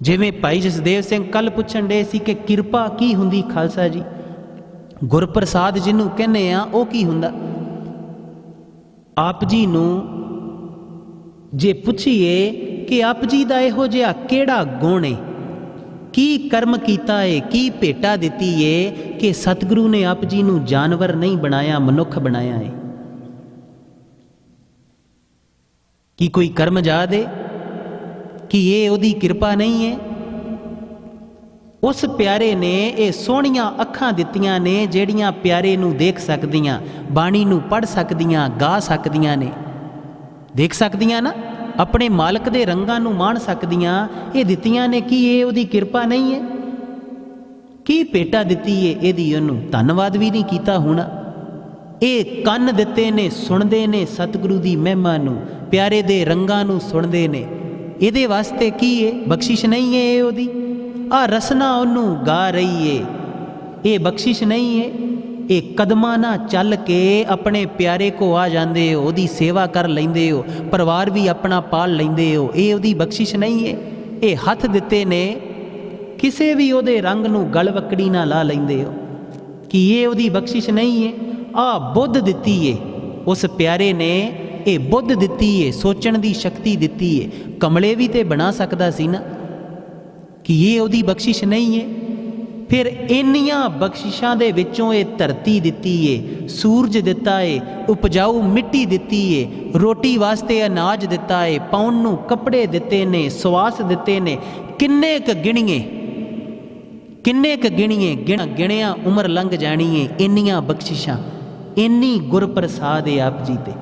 ਜਿਵੇਂ ਭਾਈ ਜਸਦੇਵ ਸਿੰਘ ਕੱਲ ਪੁੱਛਣ ਦੇ ਸੀ ਕਿ ਕਿਰਪਾ ਕੀ ਹੁੰਦੀ ਖਾਲਸਾ ਜੀ? ਗੁਰਪ੍ਰਸਾਦ ਜਿਹਨੂੰ ਕਹਿੰਦੇ ਆ, ਉਹ ਕੀ ਹੁੰਦਾ? ਆਪ ਜੀ ਨੂੰ ਜੇ ਪੁੱਛੀਏ ਕਿ ਆਪ ਜੀ ਦਾ ਇਹੋ ਜਿਹਾ ਕਿਹੜਾ ਗੁਣ ਏ? ਕੀ ਕਰਮ ਕੀਤਾ ਏ? ਕੀ ਭੇਟਾ ਦਿੱਤੀ ਏ ਕਿ ਸਤਿਗੁਰੂ ਨੇ ਆਪ ਜੀ ਨੂੰ ਜਾਨਵਰ ਨਹੀਂ ਬਣਾਇਆ, ਮਨੁੱਖ ਬਣਾਇਆ ਏ? ਕੀ ਕੋਈ ਕਰਮ ਯਾਦ ਏ? ਕਿ ਇਹ ਉਹਦੀ ਕਿਰਪਾ ਨਹੀਂ ਹੈ। ਉਸ ਪਿਆਰੇ ਨੇ ਇਹ ਸੋਹਣੀਆਂ ਅੱਖਾਂ ਦਿੱਤੀਆਂ ਨੇ, ਜਿਹੜੀਆਂ ਪਿਆਰੇ ਨੂੰ ਦੇਖ ਸਕਦੀਆਂ, ਬਾਣੀ ਨੂੰ ਪੜ੍ਹ ਸਕਦੀਆਂ, ਗਾ ਸਕਦੀਆਂ ਨੇ। ਦੇਖ ਸਕਦੀਆਂ ਨਾ? ਆਪਣੇ ਮਾਲਕ ਦੇ ਰੰਗਾਂ ਨੂੰ ਮਾਣ ਸਕਦੀਆਂ, ਇਹ ਦਿੱਤੀਆਂ ਨੇ ਕਿ ਇਹ ਉਹਦੀ ਕਿਰਪਾ ਨਹੀਂ ਹੈ। ਕੀ ਭੇਟਾ ਦਿੱਤੀ ਏ ਇਹਦੀ ਉਹਨੂੰ? ਧੰਨਵਾਦ ਵੀ ਨਹੀਂ ਕੀਤਾ ਹੋਣਾ। ਇਹ ਕੰਨ ਦਿੱਤੇ ਨੇ, ਸੁਣਦੇ ਨੇ ਸਤਿਗੁਰੂ ਦੀ ਮਹਿਮਾ ਨੂੰ, ਪਿਆਰੇ ਦੇ ਰੰਗਾਂ ਨੂੰ ਸੁਣਦੇ ਨੇ। ਇਹਦੇ ਵਾਸਤੇ ਕੀ ਏ? ਬਖਸ਼ਿਸ਼ ਨਹੀਂ ਏ ਇਹ ਉਹਦੀ? ਆ ਰਸਨਾ ਉਹਨੂੰ ਗਾ ਰਹੀ ਏ। ਇਹ ਬਖਸ਼ਿਸ਼ ਨਹੀਂ ਏ। ਇਹ ਕਦਮਾਂ ਨਾਲ ਚੱਲ ਕੇ ਆਪਣੇ ਪਿਆਰੇ ਕੋ ਆ ਜਾਂਦੇ ਹੋ, ਉਹਦੀ ਸੇਵਾ ਕਰ ਲੈਂਦੇ ਹੋ, ਪਰਿਵਾਰ ਵੀ ਆਪਣਾ ਪਾਲ ਲੈਂਦੇ ਹੋ, ਇਹ ਉਹਦੀ ਬਖਸ਼ਿਸ਼ ਨਹੀਂ ਏ। ਇਹ ਹੱਥ ਦਿੱਤੇ ਨੇ, ਕਿਸੇ ਵੀ ਉਹਦੇ ਰੰਗ ਨੂੰ ਗਲਵਕੜੀ ਨਾਲ ਲਾ ਲੈਂਦੇ ਹੋ। ਕਿ ਇਹ ਉਹਦੀ ਬਖਸ਼ਿਸ਼ ਨਹੀਂ ਏ? ਆ ਬੁੱਧ ਦਿੱਤੀ ਏ। ਉਸ ਪਿਆਰੇ ਨੇ ਇਹ ਬੁੱਧ ਦਿੱਤੀ ਏ, ਸੋਚਣ ਦੀ ਸ਼ਕਤੀ ਦਿੱਤੀ ਏ। ਕਮਲੇ ਵੀ ਤੇ ਬਣਾ ਸਕਦਾ ਸੀ ਨਾ। ਕਿ ਇਹ ਉਹਦੀ ਬਖਸ਼ਿਸ਼ ਨਹੀਂ ਏ। ਫਿਰ ਇੰਨੀਆਂ ਬਖਸ਼ਿਸ਼ਾਂ ਦੇ ਵਿੱਚੋਂ ਇਹ ਧਰਤੀ ਦਿੱਤੀ ਏ, ਸੂਰਜ ਦਿੱਤਾ ਏ, ਉਪਜਾਊ ਮਿੱਟੀ ਦਿੱਤੀ ਏ, ਰੋਟੀ ਵਾਸਤੇ ਅਨਾਜ ਦਿੱਤਾ ਏ, ਪਾਉਣ ਨੂੰ ਕੱਪੜੇ ਦਿੱਤੇ ਨੇ ਸਵਾਸ ਦਿੱਤੇ ਨੇ। ਕਿੰਨੇ ਕ ਗਿਣੀਏ, ਕਿੰਨੇ ਕ ਗਿਣੀਏ, ਗਿਣ ਗਿਣਿਆ ਉਮਰ ਲੰਘ ਜਾਣੀ ਏ ਇੰਨੀਆਂ ਬਖਸ਼ਿਸ਼ਾਂ। ਇੰਨੀ ਗੁਰਪ੍ਰਸਾਦ ਏ ਆਪ ਜੀ ਤੇ।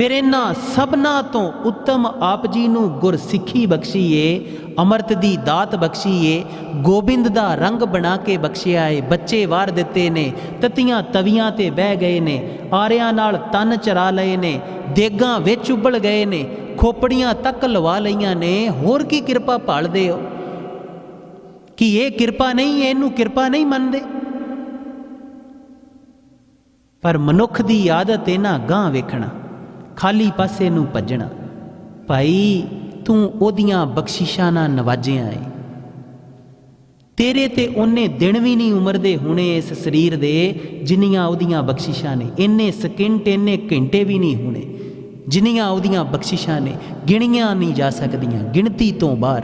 ਫਿਰ ਇਹਨਾਂ ਸਭਨਾ ਤੋਂ ਉੱਤਮ ਆਪ ਜੀ ਨੂੰ ਗੁਰਸਿੱਖੀ ਬਖਸ਼ੀਏ, ਅੰਮ੍ਰਿਤ ਦੀ ਦਾਤ ਬਖਸ਼ੀਏ, ਗੋਬਿੰਦ ਦਾ ਰੰਗ ਬਣਾ ਕੇ ਬਖਸ਼ਿਆ ਏ, ਬੱਚੇ ਵਾਰ ਦਿੱਤੇ ਨੇ, ਤਤੀਆਂ ਤਵੀਆਂ ਤੇ ਬਹਿ ਗਏ ਨੇ, ਆਰਿਆਂ ਨਾਲ ਤਨ ਚਰਾ ਲਏ ਨੇ, ਦੇਗਾਂ ਵਿੱਚ ਉਬਲ ਗਏ ਨੇ, ਖੋਪੜੀਆਂ ਤੱਕ ਲਵਾ ਲਈਆਂ ਨੇ, ਹੋਰ ਕੀ ਕਿਰਪਾ ਭਾਲਦੇ ਹੋ? ਕਿ ਇਹ ਕਿਰਪਾ ਨਹੀਂ, ਇਹਨੂੰ ਕਿਰਪਾ ਨਹੀਂ ਮੰਨਦੇ? ਪਰ ਮਨੁੱਖ ਦੀ ਆਦਤ ਹੈ ਨਾ ਗਾਂ ਵੇਖਣਾ। ਖਾਲੀ ਪਾਸੇ ਨੂੰ ਭੱਜਣਾ। ਭਾਈ, ਤੂੰ ਉਹਦੀਆਂ ਬਖਸ਼ਿਸ਼ਾਂ ਨਾਲ ਨਵਾਜਿਆ ਏ। ਤੇਰੇ ਤੇ ਉਹਨੇ ਦਿਨ ਵੀ ਨਹੀਂ ਉਮਰਦੇ ਹੋਣੇ ਇਸ ਸਰੀਰ ਦੇ, ਜਿੰਨੀਆਂ ਉਹਦੀਆਂ ਬਖਸ਼ਿਸ਼ਾਂ ਨੇ। ਇੰਨੇ ਸਕਿੰਟ, ਇੰਨੇ ਘੰਟੇ ਵੀ ਨਹੀਂ ਹੋਣੇ, ਜਿੰਨੀਆਂ ਉਹਦੀਆਂ ਬਖਸ਼ਿਸ਼ਾਂ ਨੇ। ਗਿਣੀਆਂ ਨਹੀਂ ਜਾ ਸਕਦੀਆਂ, ਗਿਣਤੀ ਤੋਂ ਬਾਹਰ।